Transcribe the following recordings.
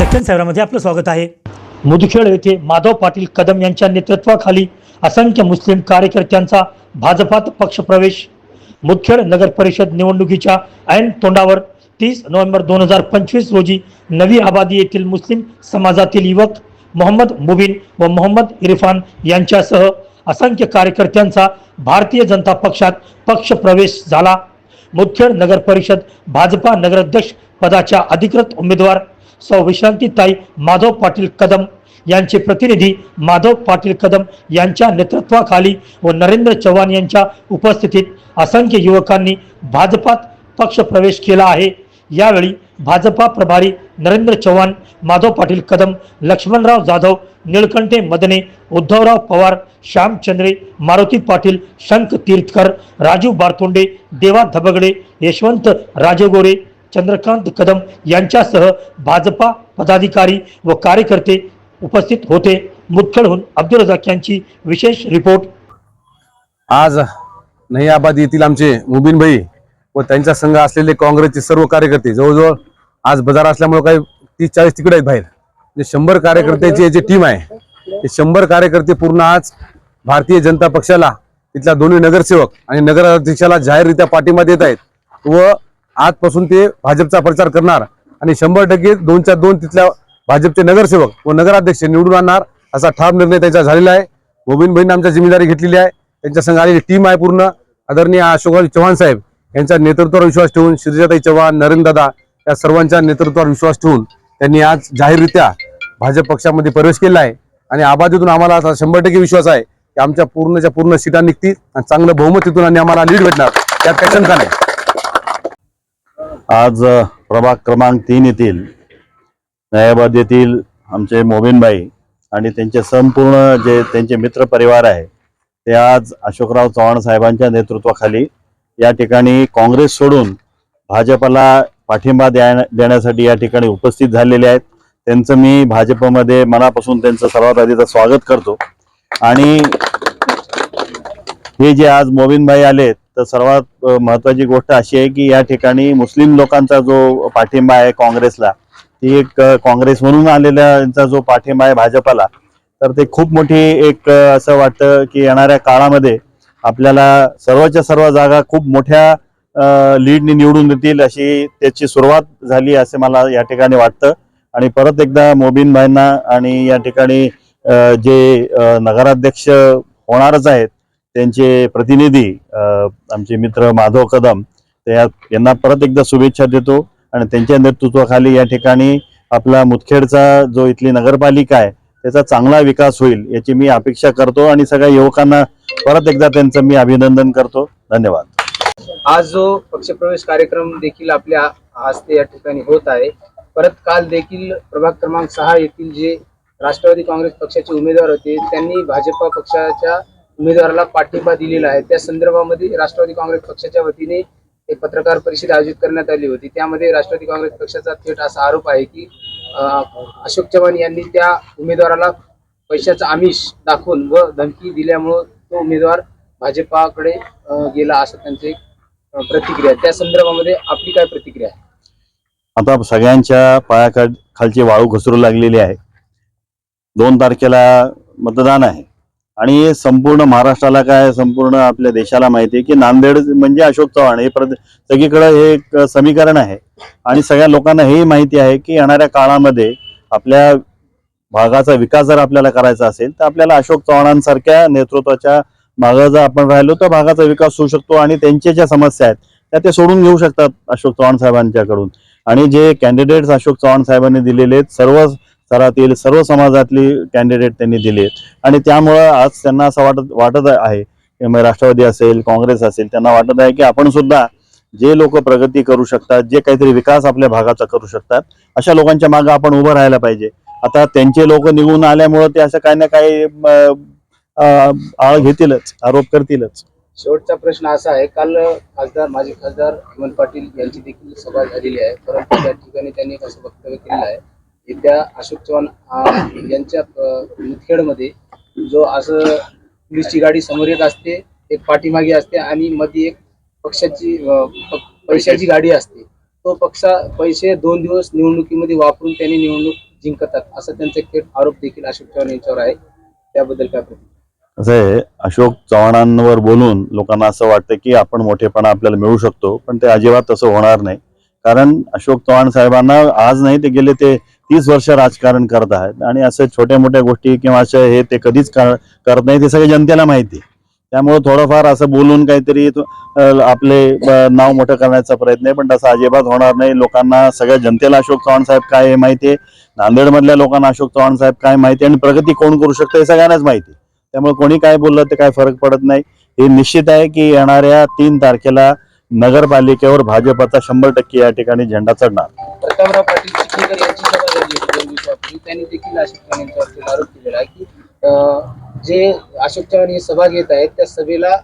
दक्षिण शहरामध्ये आपलं स्वागत आहे. मुदखेड येथे माधव पाटील कदम यांच्या नेतृत्वाखाली असंख्य मुस्लिम कार्यकर्त्यांचा भाजपात पक्षप्रवेश. मुदखेड नगर परिषद निवडणुकीच्या ऐन तोंडावर तीस नोव्हेंबर दोन हजार पंचवीस रोजी नवी आबादी येथील मुस्लिम समाजातील युवक मोहम्मद मुबीन व मोहम्मद इरफान यांच्यासह असंख्य कार्यकर्त्यांचा भारतीय जनता पक्षात पक्षप्रवेश झाला. मुदखेड नगर परिषद भाजपा नगराध्यक्ष पदाच्या अधिकृत उमेदवार सौ विश्रांतीताई माधव पाटील कदम यांचे प्रतिनिधी माधव पाटील कदम यांच्या नेतृत्वाखाली व नरेंद्र चव्हाण यांच्या उपस्थितीत असंख्य युवकांनी भाजपात पक्ष प्रवेश केला आहे. यावेळी भाजपा प्रभारी नरेंद्र चव्हाण माधव पाटील कदम लक्ष्मणराव जाधव निळकंठे मदने उद्धवराव पवार श्यामचंद्रे मारुती पाटील शंख तीर्थकर राजू बारतोंडे देवा धबगडे यशवंत राजेगोरे चंद्रकांत कदम यांच्यासह भाजपा पदाधिकारी व कार्यकर्ते उपस्थित होते. मुदखडहून अब्दुल रजाक यांची विशेष रिपोर्ट. आज नैयाबाद येथील आमचे मुबीन भाई व त्यांचा संघ असलेले काँग्रेसचे सर्व कार्यकर्ते जवळजवळ आज बाजार असल्यामुळे काही तीस चाळीस तिकडे आहेत बाहेर. जे शंभर कार्यकर्त्याची जे टीम आहे ते शंभर कार्यकर्ते पूर्ण आज भारतीय जनता पक्षाला तिथल्या दोन्ही नगरसेवक आणि नगराध्यक्षाला जाहीररित्या पाठिंबा देत आहेत व आजपासून ते भाजपचा प्रचार करणार आणि शंभर टक्के दोनच्या दोन तिथल्या भाजपचे नगरसेवक व नगराध्यक्ष निवडून आणणार असा ठाम निर्णय त्यांचा झालेला आहे. मोबिन आमच्या जिम्मेदारी घेतलेली आहे. त्यांच्या संघ आलेली टीम आहे पूर्ण. आदरणीय अशोकराव चव्हाण साहेब यांच्या नेतृत्वावर विश्वास ठेवून श्रीजाताई चव्हाण नरेंद्र दादा या सर्वांच्या नेतृत्वावर विश्वास ठेवून त्यांनी आज जाहीररित्या भाजप पक्षामध्ये प्रवेश केला आहे. आणि आबादीतून आम्हाला असा शंभर टक्के विश्वास आहे की आमच्या पूर्णच्या पूर्ण सीटा निघतील आणि चांगलं बहुमत तिथून आणि आम्हाला लीड भेटणार. त्यात काही शंका नाही. आज प्रभाग क्रमांक तीन येथील न्यायाबाद येथील आमचे मोबिनबाई आणि त्यांचे संपूर्ण जे त्यांचे मित्र परिवार आहे ते आज अशोकराव चव्हाण साहेबांच्या नेतृत्वाखाली या ठिकाणी काँग्रेस सोडून भाजपला पाठिंबा द्या देण्यासाठी या ठिकाणी उपस्थित झालेले आहेत. त्यांचं मी भाजपमध्ये मनापासून त्यांचं सर्वात आधीचं स्वागत करतो. आणि हे जे आज मोबिनभाई आलेत तर सर्वात महत्वाची गोष्ट अशी आहे की या ठिकाणी मुस्लिम लोकांचा जो पाठिंबा आहे काँग्रेसला ती एक काँग्रेस म्हणून आलेल्या जो पाठिंबा आहे भाजपाला तर ते खूप मोठी एक असं वाटतं की येणाऱ्या काळामध्ये आपल्याला सर्वच्या सर्व जागा खूप मोठ्या लीडने निवडून देतील अशी त्याची सुरुवात झाली असे मला या ठिकाणी वाटतं. आणि परत एकदा मोबीन भाईंना आणि या ठिकाणी जे नगराध्यक्ष होणारच आहेत त्यांचे प्रतिनिधी आमचे मित्र माधव कदम ते यांना परत एकदा शुभेच्छा देतो आणि त्यांच्या नेतृत्वाखाली या ठिकाणी आपला मुदखेडचा जो इथली नगरपालिका आहे त्याचा चांगला विकास होईल याची मी अपेक्षा करतो आणि सगळ्या युवकांना परत एकदा त्यांचं मी अभिनंदन करतो. धन्यवाद. आज जो पक्षप्रवेश कार्यक्रम देखील आपल्या हस्ते या ठिकाणी होत आहे परत काल देखील प्रभाग क्रमांक सहा येथील जे राष्ट्रवादी काँग्रेस पक्षाचे उमेदवार होते त्यांनी भाजपा पक्षाच्या उमेदवाराला पाठिंबा दिलेला आहे. त्या संदर्भामध्ये राष्ट्रवादी काँग्रेस पक्षाच्या वतीने एक पत्रकार परिषद आयोजित करण्यात आली होती. त्यामध्ये राष्ट्रवादी काँग्रेस पक्षाचा थेट असा आरोप आहे की अशोक चव्हाण यांनी त्या उमेदवाराला पैशाचं आमिष दाखवून व धमकी दिल्यामुळं तो उमेदवार भाजपाकडे गेला असं त्यांचे प्रतिक्रिया आहे. त्या संदर्भामध्ये आपली काय प्रतिक्रिया आहे? आता सगळ्यांच्या पायाखाल खालची वाळू घसरू लागलेली आहे. दोन तारखेला मतदान आहे. आणि संपूर्ण महाराष्ट्राला काय संपूर्ण आपल्या देशाला माहिती आहे की नांदेड म्हणजे अशोक चव्हाण हे सगळीकडे हे एक समीकरण आहे. आणि सगळ्या लोकांना हेही माहिती आहे की येणाऱ्या काळामध्ये आपल्या भागाचा विकास जर आपल्याला करायचा असेल तर आपल्याला अशोक चव्हाणांसारख्या नेतृत्वाच्या मागं जर आपण राहिलो तर भागाचा विकास होऊ शकतो आणि त्यांच्या ज्या समस्या आहेत त्या ते सोडून घेऊ शकतात अशोक चव्हाण साहेबांच्याकडून. आणि जे कॅन्डिडेट्स अशोक चव्हाण साहेबांनी दिलेले आहेत सर्व स्तरातील सर्व समाजातली कॅन्डिडेट त्यांनी दिले आणि त्यामुळं आज त्यांना असं वाटत वाटत आहे राष्ट्रवादी असेल काँग्रेस असेल त्यांना वाटत आहे की आपण सुद्धा जे लोक प्रगती करू शकतात जे काहीतरी विकास आपल्या भागाचा करू शकतात अशा लोकांच्या मागे आपण उभं राहायला पाहिजे. आता त्यांचे लोक निघून आल्यामुळं ते असं काही ना काही आळ घेतीलच आरोप करतीलच. शेवटचा प्रश्न असा आहे काल खासदार माजी खासदार हेमंत पाटील यांची देखील सभा झालेली आहे परंतु त्या ठिकाणी त्यांनी असं वक्तव्य केलेलं आहे येत्या अशोक चव्हाण यांच्या अं, मुदखेडमध्ये जो असं पोलीसची गाडी समोर येत असते एक पाठीमागे असते आणि मध्ये एक पक्षाची पैशाची गाडी असते. तो पक्षा पैसे दोन दिवस निवडणुकीमध्ये वापरून त्यांनी निवडणूक जिंकतात असा त्यांचा थेट आरोप देखील अशोक चव्हाण यांच्यावर आहे. त्याबद्दल काय असं आहे अशोक चव्हाणांवर बोलून लोकांना असं वाटतं की आपण मोठेपणा आपल्याला मिळू शकतो पण ते अजिबात तसं होणार नाही. कारण अशोक चव्हाण साहेबांना आज नाही ते गेले ते तीस वर्ष राजकारण करत आहेत आणि असं छोट्या मोठ्या गोष्टी किंवा असं हे ते कधीच करत नाही ते सगळे जनतेला माहिती आहे. त्यामुळे थोडंफार असं बोलून काहीतरी आपले नाव मोठं करण्याचा प्रयत्न आहे पण तसं अजिबात होणार नाही. लोकांना सगळ्या जनतेला अशोक चव्हाण साहेब काय हे माहिती आहे? नांदेडमधल्या लोकांना अशोक चव्हाण साहेब काय माहिती आणि प्रगती कोण करू शकतं हे सगळ्यांनाच माहिती त्यामुळे कोणी काय बोललं ते काय फरक पडत नाही. हे निश्चित आहे की येणाऱ्या तीन तारखेला नगरपालिकेवर भाजपचा शंभर टक्के या ठिकाणी झेंडा चढणार. प्रतापराव पाटील चिखलीकर यांची सभा झाली होती दोन दिवसापूर्वी त्यांनी देखील अशोक चव्हाण यांच्यावरती आरोप केलेला आहे की अं, जे अशोक चव्हाण ही सभा घेत आहेत त्या सभेला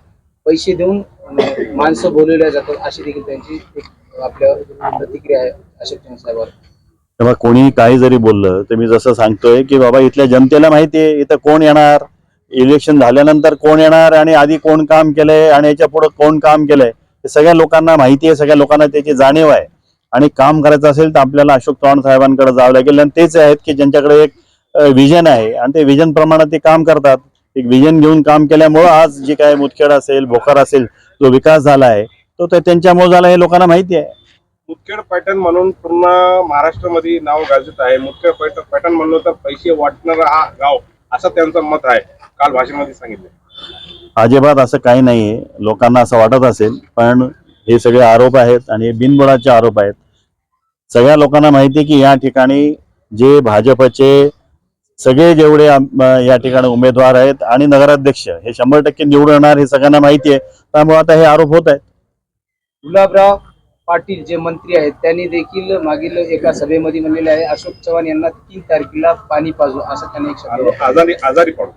पैसे देऊन अं, माणसं बोलवल्या जातात अशी देखील त्यांची एक आपल्या प्रतिक्रिया आहे अशोक चव्हाण साहेबांवर. तेव्हा कोणी काही जरी बोललं तर मी जसं सांगतोय की बाबा इथल्या जनतेला माहिती आहे इथं कोण येणार? इलेक्शन झाल्यानंतर कोण येणार? आणि आधी कोण काम केलंय? आणि याच्यापुढे कोण काम केलंय? हे सगळ्या लोकांना माहिती आहे सगळ्या लोकांना त्याची जाणीव आहे. आणि काम करायचं असेल तर आपल्याला अशोक चव्हाण साहेबांकडे जावं लागेल. आणि तेच आहेत की ज्यांच्याकडे एक विजन आहे. आणि ते विजन प्रमाणे ते काम करतात. एक विजन घेऊन काम केल्यामुळं आज जे काय मुदखेड असेल भोकर असेल जो विकास झाला आहे तो त्यांच्यामुळे झाला हे लोकांना माहिती आहे. मुदखेड पॅटर्न म्हणून पूर्ण महाराष्ट्रामध्ये नाव गाजत आहे. मुदखेड पैठ- पॅटर्न म्हणलं तर पैसे वाटणारा हा गाव असं त्यांचं मत आहे. काल भाषेमध्ये सांगितलं. अजिबात असं काही नाहीये. लोकांना असं वाटत असेल पण हे सगळे आरोप आहेत आणि हे बिनबुडाचे आरोप आहेत. सगळ्या लोकांना माहिती आहे की या ठिकाणी जे भाजपचे सगळे जेवढे या ठिकाणी उमेदवार आहेत आणि नगराध्यक्ष हे शंभर टक्के निवडून येणार हे सगळ्यांना माहिती आहे. त्यामुळे आता हे आरोप होत आहेत. गुलाबराव पाटील जे मंत्री आहेत त्यांनी देखील मागील एका सभेमध्ये म्हणलेले आहे अशोक चव्हाण यांना तीन तारखेला पाणी पाजू असं त्यांनी एक शब्द वापरला. आजारी आजारी पडू.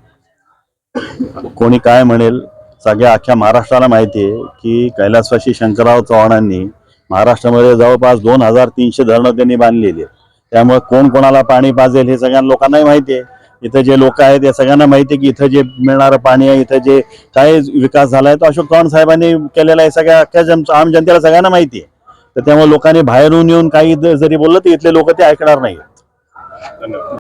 कोणी काय म्हणेल? सगळ्या अख्ख्या महाराष्ट्राला माहिती आहे की कैलासवासी शंकरराव चव्हाणांनी महाराष्ट्रामध्ये जवळपास दोन हजार तीनशे धरणं त्यांनी बांधलेली आहेत. त्यामुळे कोण कोणाला पाणी पाजेल हे सगळ्या लोकांनाही माहिती आहे. इथं जे लोक आहेत या सगळ्यांना माहिती आहे की इथं जे मिळणारं पाणी आहे इथं जे काय विकास झाला आहे तो अशोक चव्हाण साहेबांनी केलेला आहे. सगळ्या अख्ख्या जन आम जनतेला सगळ्यांना माहिती आहे. तर त्यामुळे लोकांनी बाहेरून येऊन काही जरी बोललं तर इथले लोक ते ऐकणार नाही धन्यवाद.